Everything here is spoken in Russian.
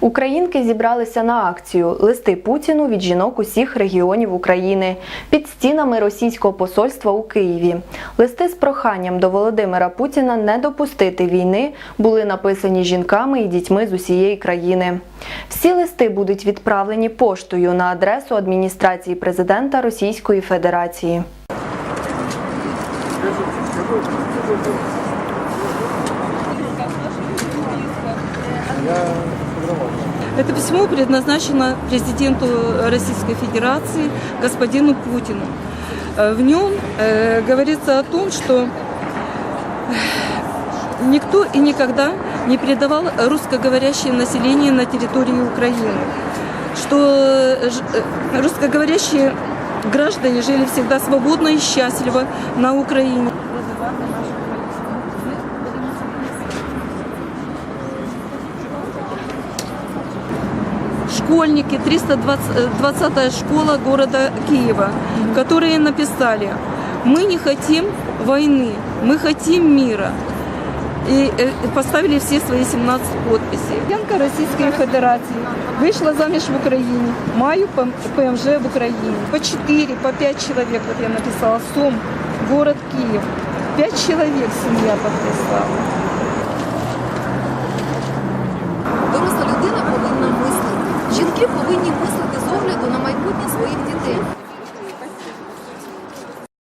Українки зібралися на акцію Листи Путіну від жінок усіх регіонів України під стінами російського посольства у Києві. Листи з проханням до Володимира Путіна не допустити війни були написані жінками і дітьми з усієї країни. Всі листи будуть відправлені поштою на адресу адміністрації президента Російської Федерації. Это письмо предназначено президенту Российской Федерации господину Путину. Э, В нем э, говорится о том, что никто и никогда не предавал русскоговорящее население на территории Украины, что э, э, русскоговорящие граждане жили всегда свободно и счастливо на Украине. Школьники 320 школа города Киева, которые написали, мы не хотим войны, мы хотим мира. И э, поставили все свои 17 подписей. Янка Российской Федерации вышла замуж в Украине, маю ПМЖ в Украине. По 4, по 5 человек, вот я написала, Сум, город Киев. 5 человек семья подписала. вы не будете